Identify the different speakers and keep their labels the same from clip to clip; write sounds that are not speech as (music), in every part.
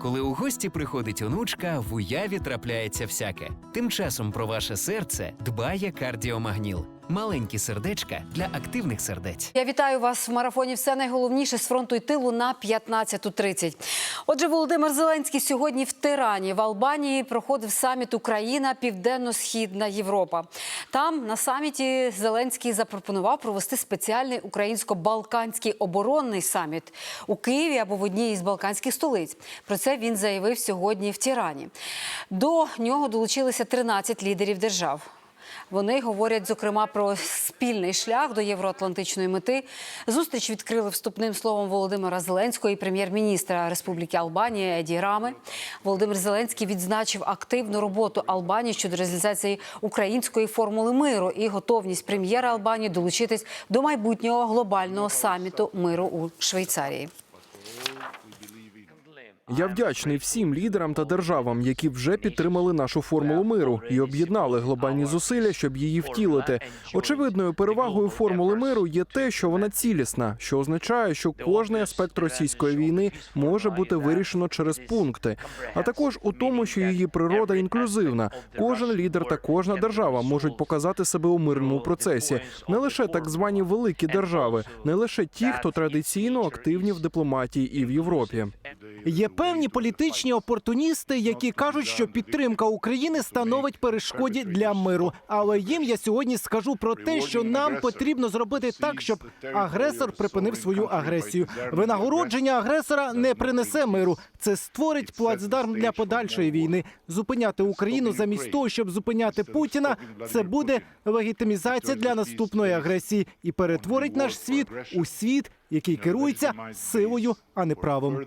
Speaker 1: Коли у гості приходить онучка, в уяві трапляється всяке. Тим часом про ваше серце дбає кардіомагніл. Маленькі сердечка для активних сердець.
Speaker 2: Я вітаю вас в марафоні. Все найголовніше з фронту і тилу на 15.30. Отже, Володимир Зеленський сьогодні в Тирані в Албанії проходив саміт Україна Південно-Східна Європа. Там на саміті Зеленський запропонував провести спеціальний українсько-балканський оборонний саміт у Києві або в одній із балканських столиць. Про це він заявив сьогодні в Тирані. До нього долучилися 13 лідерів держав. Вони говорять зокрема про спільний шлях до євроатлантичної мети. Зустріч відкрили вступним словом Володимира Зеленського і прем'єр-міністра Республіки Албанія Еді Рами. Володимир Зеленський відзначив активну роботу Албанії щодо реалізації української формули миру і готовність прем'єра Албанії долучитись до майбутнього глобального саміту миру у Швейцарії.
Speaker 3: Я вдячний всім лідерам та державам, які вже підтримали нашу формулу миру і об'єднали глобальні зусилля, щоб її втілити. Очевидною перевагою формули миру є те, що вона цілісна, що означає, що кожний аспект російської війни може бути вирішено через пункти, а також у тому, що її природа інклюзивна. Кожен лідер та кожна держава можуть показати себе у мирному процесі, не лише так звані великі держави, не лише ті, хто традиційно активні в дипломатії і в Європі.
Speaker 4: Є певні політичні опортуністи, які кажуть, що підтримка України становить перешкоді для миру. Але їм я сьогодні скажу про те, що нам потрібно зробити так, щоб агресор припинив свою агресію. Винагородження агресора не принесе миру. Це створить плацдарм для подальшої війни. Зупиняти Україну замість того, щоб зупиняти Путіна, це буде легітимізація для наступної агресії і перетворить наш світ у світ, який керується силою, а не правом.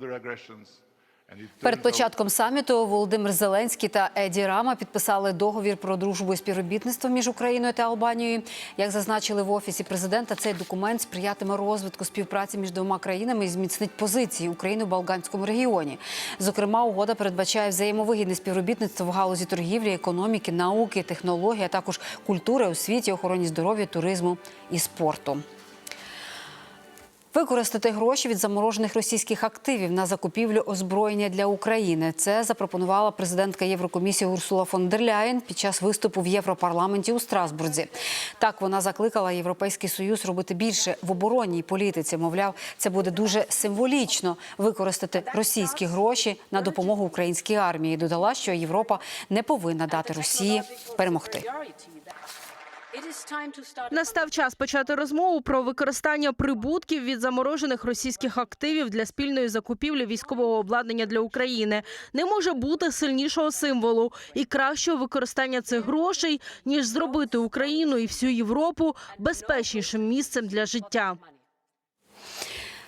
Speaker 2: Перед початком саміту Володимир Зеленський та Еді Рама підписали договір про дружбу і співробітництво між Україною та Албанією. Як зазначили в офісі президента, цей документ сприятиме розвитку співпраці між двома країнами і зміцнить позиції України в Балканському регіоні. Зокрема, угода передбачає взаємовигідне співробітництво в галузі торгівлі, економіки, науки, технології, а також культури, освіті, охороні здоров'я, туризму і спорту. Використати гроші від заморожених російських активів на закупівлю озброєння для України. Це запропонувала президентка Єврокомісії Урсула фон дер Ляєн під час виступу в Європарламенті у Страсбурзі. Так вона закликала Європейський Союз робити більше в оборонній політиці. Мовляв, це буде дуже символічно використати російські гроші на допомогу українській армії. Додала, що Європа не повинна дати Росії перемогти.
Speaker 5: Настав час почати розмову про використання прибутків від заморожених російських активів для спільної закупівлі військового обладнання для України. Не може бути сильнішого символу і кращого використання цих грошей ніж зробити Україну і всю Європу безпечнішим місцем для життя.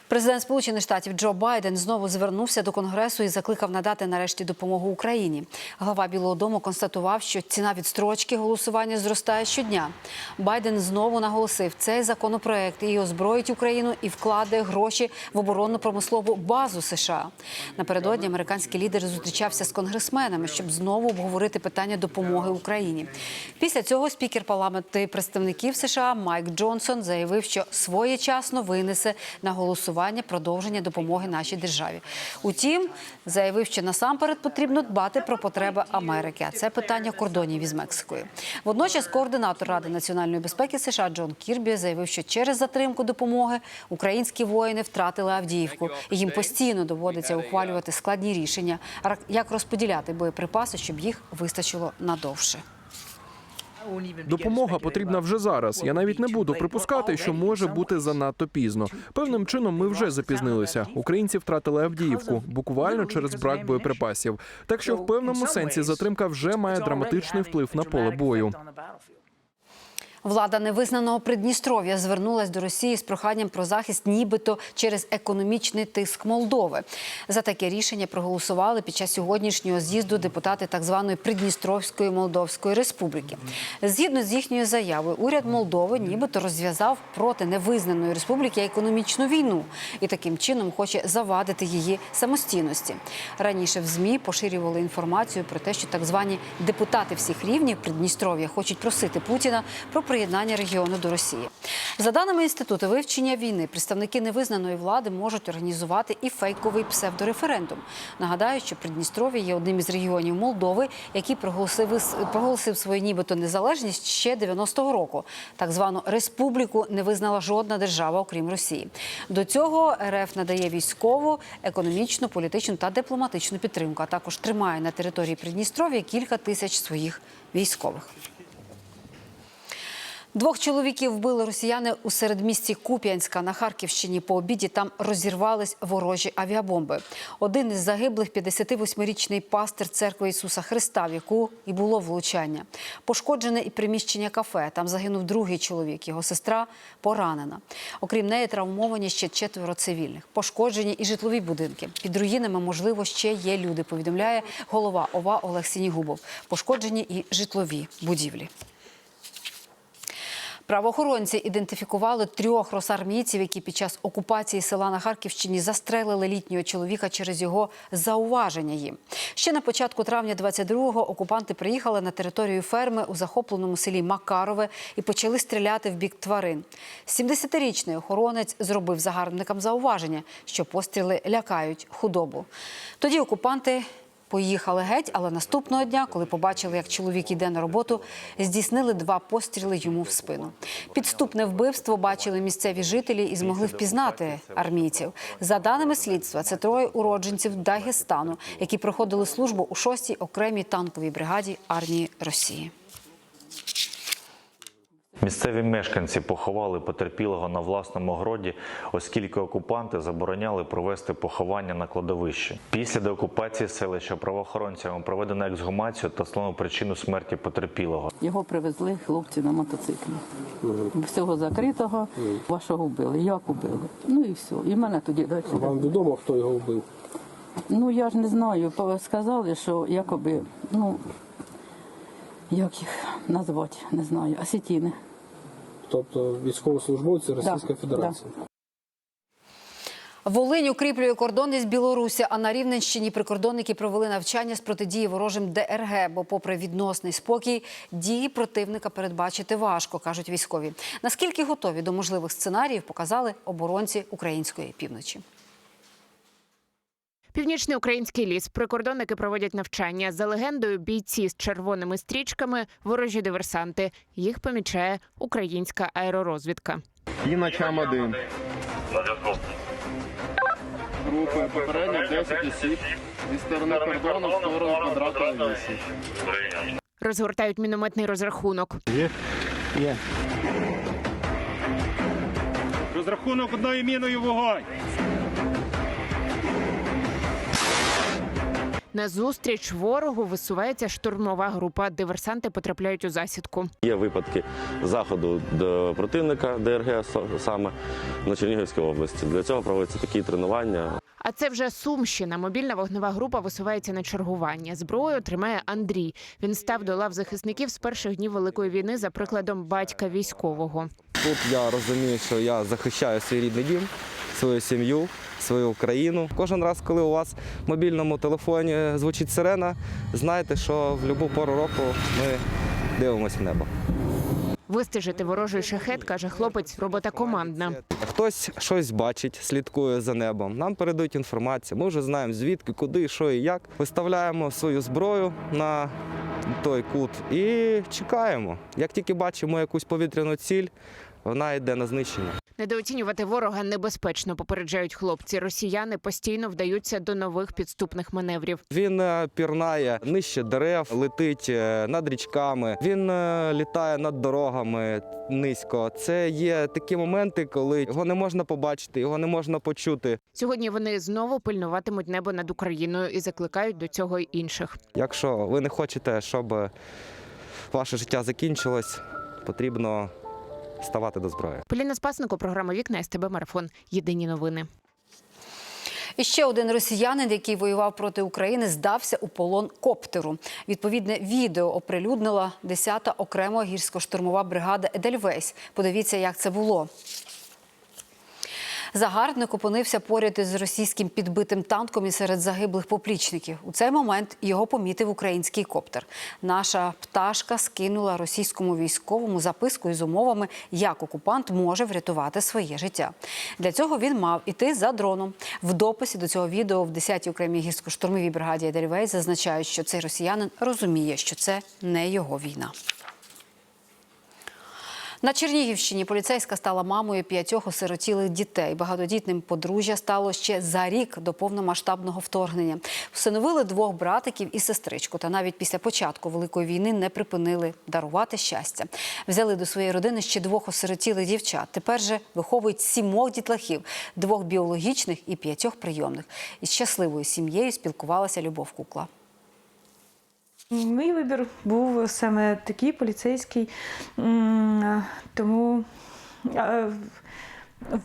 Speaker 2: Президент Сполучених Штатів Джо Байден знову звернувся до конгресу і закликав надати нарешті допомогу Україні. Глава Білого Дому констатував, що ціна відстрочки голосування зростає щодня. Байден знову наголосив, цей законопроект і озброїть Україну і вкладе гроші в оборонно-промислову базу США. Напередодні американський лідер зустрічався з конгресменами, щоб знову обговорити питання допомоги Україні. Після цього спікер парламенту представників США Майк Джонсон заявив, що своєчасно винесе на голосування продовження допомоги нашій державі. Утім, заявив, що насамперед потрібно дбати про потреби Америки. А це питання кордонів із Мексикою. Водночас, координатор Ради національної безпеки США Джон Кірбі заявив, що через затримку допомоги українські воїни втратили Авдіївку, і їм постійно доводиться ухвалювати складні рішення, як розподіляти боєприпаси, щоб їх вистачило надовше.
Speaker 3: Допомога потрібна вже зараз. Я навіть не буду припускати, що може бути занадто пізно. Певним чином ми вже запізнилися. Українці втратили Авдіївку буквально через брак боєприпасів. Так що в певному сенсі затримка вже має драматичний вплив на поле бою.
Speaker 2: Влада невизнаного Придністров'я звернулась до Росії з проханням про захист, нібито через економічний тиск Молдови. За таке рішення проголосували під час сьогоднішнього з'їзду депутати так званої Придністровської Молдовської Республіки. Згідно з їхньою заявою, уряд Молдови нібито розв'язав проти невизнаної республіки економічну війну і таким чином хоче завадити її самостійності. Раніше в змі поширювали інформацію про те, що так звані депутати всіх рівнів Придністров'я хочуть просити Путіна про приєднання регіону до Росії. За даними інституту вивчення війни, представники невизнаної влади можуть організувати і фейковий псевдореферендум. Нагадаю, що Придністров'я є одним із регіонів Молдови, який проголосив, проголосив свою нібито незалежність ще 90-го року. Так звану республіку не визнала жодна держава, окрім Росії. До цього РФ надає військову, економічну, політичну та дипломатичну підтримку, а також тримає на території Придністров'я кілька тисяч своїх військових. Двох чоловіків вбили росіяни у середмісті Куп'янська на Харківщині. По обіді там розірвались ворожі авіабомби. Один із загиблих 58-річний пастир церкви Ісуса Христа, в яку і було влучання. Пошкоджене і приміщення кафе. Там загинув другий чоловік. Його сестра поранена. Окрім неї, травмовані ще четверо цивільних. Пошкоджені і житлові будинки. Під руїнами, можливо, ще є люди. Повідомляє голова ОВА Олег Сінігубов. Пошкоджені і житлові будівлі. Правоохоронці ідентифікували трьох росармійців, які під час окупації села на Харківщині застрелили літнього чоловіка через його зауваження їм. Ще на початку травня 22-го окупанти приїхали на територію ферми у захопленому селі Макарове і почали стріляти в бік тварин. 70-річний охоронець зробив загарбникам зауваження, що постріли лякають худобу. Тоді окупанти Поїхали геть, але наступного дня, коли побачили, як чоловік іде на роботу, здійснили два постріли йому в спину. Підступне вбивство бачили місцеві жителі і змогли впізнати армійців. За даними слідства, це троє уродженців Дагестану, які проходили службу у 6-й окремій танковій бригаді армії Росії.
Speaker 6: Місцеві мешканці поховали потерпілого на власному городі, оскільки окупанти забороняли провести поховання на кладовищі. Після деокупації селища правоохоронцями проведено ексгумацію та встановлено причину смерті потерпілого.
Speaker 7: Його привезли хлопці на мотоциклі. Всього закритого, вашого вбили. Як убили? Ну і все. І мене тоді далі.
Speaker 8: Вам відомо, хто його вбив?
Speaker 7: Ну я ж не знаю. По- Сказали, що якоби, ну як їх назвати, не знаю, осетіни.
Speaker 8: Тобто військовослужбовці Російської
Speaker 7: Да,
Speaker 8: Федерації.
Speaker 2: Волинь укріплює кордони з Білорусі, а на Рівненщині прикордонники провели навчання з протидії ворожим ДРГ, бо, попри відносний спокій, дії противника передбачити важко, кажуть військові. Наскільки готові до можливих сценаріїв, показали оборонці української півночі.
Speaker 9: Північний український ліс. Прикордонники проводять навчання. За легендою, бійці з червоними стрічками ворожі диверсанти. Їх помічає українська аеророзвідка.
Speaker 10: І ночам один. Групи попередньо 10 осіб зі сторони кордону в сторону квадратної вісі.
Speaker 9: Розгортають мінометний розрахунок.
Speaker 11: Розрахунок одною міною вогонь.
Speaker 9: На зустріч ворогу висувається штурмова група. Диверсанти потрапляють у засідку.
Speaker 12: Є випадки заходу до противника ДРГ саме на Чернігівській області. Для цього проводяться такі тренування.
Speaker 9: А це вже Сумщина. Мобільна вогнева група висувається на чергування. Зброю тримає Андрій. Він став до лав захисників з перших днів великої війни за прикладом батька військового.
Speaker 13: Тут я розумію, що я захищаю свій рідний дім, свою сім'ю, свою країну. Кожен раз, коли у вас в мобільному телефоні звучить сирена, знайте, що в будь-яку пору року ми дивимося в небо.
Speaker 9: Вистежити ворожий шахет, каже хлопець, робота командна.
Speaker 13: Хтось щось бачить, слідкує за небом. Нам передають інформацію. Ми вже знаємо звідки, куди, що і як. Виставляємо свою зброю на той кут і чекаємо. Як тільки бачимо якусь повітряну ціль, вона йде на знищення.
Speaker 9: Недооцінювати ворога небезпечно, попереджають хлопці. Росіяни постійно вдаються до нових підступних маневрів.
Speaker 13: Він е, пірнає нижче дерев, летить е, над річками. Він е, літає над дорогами низько. Це є такі моменти, коли його не можна побачити, його не можна почути.
Speaker 9: Сьогодні вони знову пильнуватимуть небо над Україною і закликають до цього й інших.
Speaker 13: Якщо ви не хочете, щоб ваше життя закінчилось, потрібно ставати до зброї.
Speaker 9: Поліна Спасенко, програма Вікна СТБ Марафон. Єдині новини.
Speaker 2: І ще один росіянин, який воював проти України, здався у полон коптеру. Відповідне відео оприлюднила 10-та окрема гірсько-штурмова бригада Едельвейс. Подивіться, як це було. Загарбник опинився поряд із російським підбитим танком і серед загиблих поплічників. У цей момент його помітив український коптер. Наша пташка скинула російському військовому записку із умовами, як окупант може врятувати своє життя. Для цього він мав іти за дроном. В дописі до цього відео в 10-й окремій гірсько-штурмовій бригаді Едельвейс зазначають, що цей росіянин розуміє, що це не його війна. На Чернігівщині поліцейська стала мамою п'ятьох осиротілих дітей. Багатодітним подружжя стало ще за рік до повномасштабного вторгнення. Встановили двох братиків і сестричку. Та навіть після початку великої війни не припинили дарувати щастя. Взяли до своєї родини ще двох осиротілих дівчат. Тепер же виховують сімох дітлахів, двох біологічних і п'ятьох прийомних. Із щасливою сім'єю спілкувалася Любов Кукла.
Speaker 14: Мій вибір був саме такий поліцейський, тому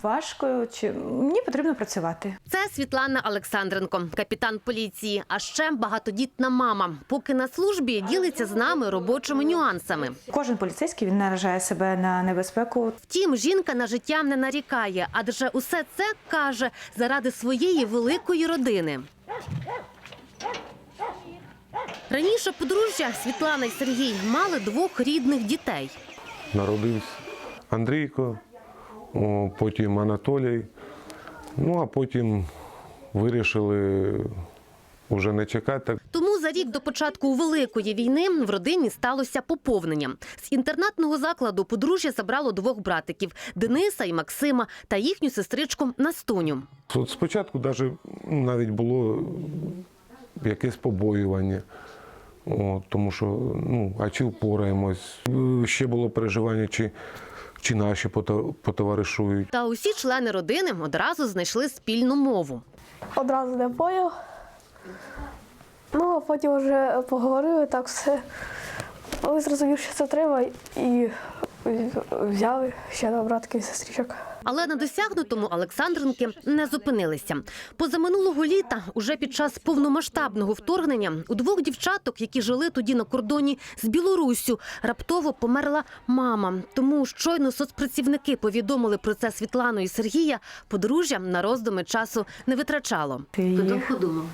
Speaker 14: важко чи мені потрібно працювати.
Speaker 15: Це Світлана Олександренко, капітан поліції, а ще багатодітна мама. Поки на службі ділиться з нами робочими нюансами.
Speaker 14: Кожен поліцейський він наражає себе на небезпеку.
Speaker 15: Втім, жінка на життя не нарікає, адже усе це каже заради своєї великої родини. Раніше подружжя Світлана і Сергій мали двох рідних дітей.
Speaker 16: Народився Андрійко, потім Анатолій. Ну а потім вирішили вже не чекати.
Speaker 15: Тому за рік до початку великої війни в родині сталося поповнення. З інтернатного закладу подружжя забрало двох братиків Дениса і Максима та їхню сестричку Настуню.
Speaker 16: От спочатку ну, навіть було якесь побоювання. О, тому що, ну, а чи впораємось? Ще було переживання, чи, чи наші потоваришують.
Speaker 15: Та усі члени родини одразу знайшли спільну мову.
Speaker 17: Одразу не поняв. Ну, а потім вже поговорили так все. Але зрозумів, що це треба, і взяли ще на братків і сестричок.
Speaker 15: Але на досягнутому Олександренки не зупинилися. Позаминулого літа, уже під час повномасштабного вторгнення, у двох дівчаток, які жили тоді на кордоні з Білоруссю, раптово померла мама. Тому щойно соцпрацівники повідомили про це Світлану і Сергія. Подружжя на роздуми часу не витрачало.
Speaker 14: Ти довго
Speaker 15: думав?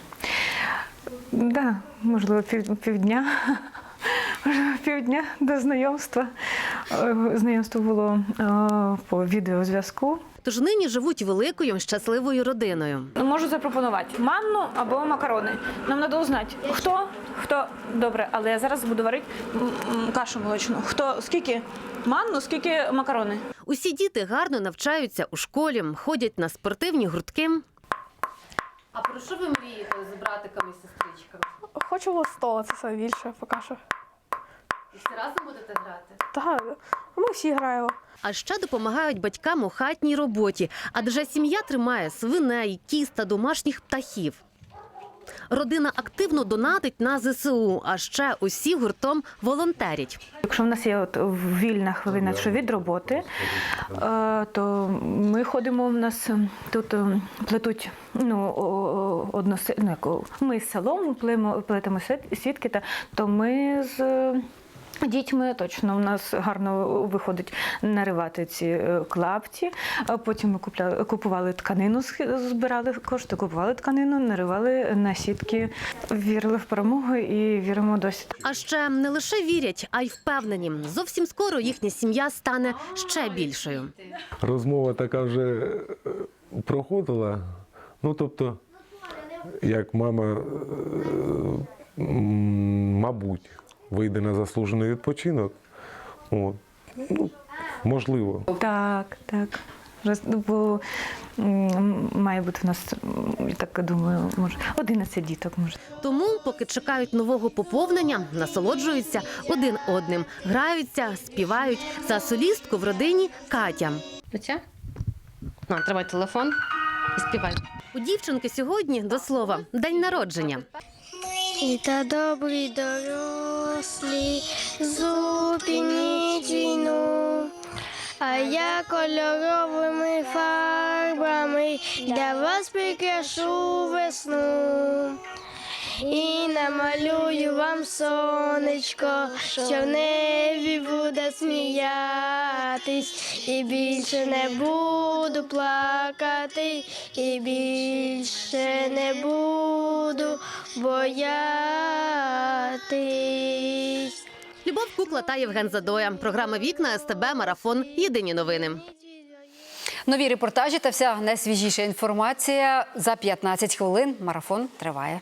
Speaker 14: Да, можливо, пів, півдня. (laughs) Можливо, півдня до знайомства. Е, Знайомство було е, по відеозв'язку.
Speaker 15: Тож нині живуть великою щасливою родиною.
Speaker 14: Можу запропонувати манну або макарони. Нам треба узнати, хто, хто добре, але я зараз буду варити кашу молочну. Хто скільки манну, скільки макарони?
Speaker 15: Усі діти гарно навчаються у школі, ходять на спортивні гуртки. А про що ви мрієте з братиками і сестричками?
Speaker 17: Хочемо сто, це все більше поки що.
Speaker 15: І всі разом будете грати?
Speaker 17: Так, ми всі граємо.
Speaker 15: А ще допомагають батькам у хатній роботі, адже сім'я тримає свиней, кіз та домашніх птахів. Родина активно донатить на ЗСУ, а ще усі гуртом волонтерять.
Speaker 14: Якщо в нас є от вільна хвилина що від роботи, е, то ми ходимо. В нас ем, тут ем, плетуть ну, односи- ну, як, ми з селом племо, плетемо сет- сітки, та, то ми з. е, Дітьми точно у нас гарно виходить наривати ці е, клапті. А потім ми купляли, купували тканину, збирали кошти, купували тканину, наривали на сітки. Вірили в перемогу і віримо досі.
Speaker 15: А ще не лише вірять, а й впевнені. Зовсім скоро їхня сім'я стане ще більшою.
Speaker 16: Розмова така вже е, проходила. Ну, тобто, як мама, е, мабуть, вийде на заслужений відпочинок. От. Ну, можливо.
Speaker 14: Так, так. Ну, Бо має бути в нас, я так думаю, може 11 діток може.
Speaker 15: Тому, поки чекають нового поповнення, насолоджуються один одним, граються, співають за солістку в родині Катя. Оця? На, тримай телефон і співай. У дівчинки сьогодні до слова день народження.
Speaker 17: І та добрі дорослі, зупиніть війну, а я кольоровими фарбами для вас прикрашу весну. І
Speaker 5: намалюю вам сонечко, що в небі буде сміятись, і більше не буду плакати, і більше не буду боятись.
Speaker 15: Любов Кукла та Євген Задоя. Програма Вікна СТБ Марафон. Єдині новини.
Speaker 2: Нові репортажі та вся найсвіжіша інформація за 15 хвилин. Марафон триває.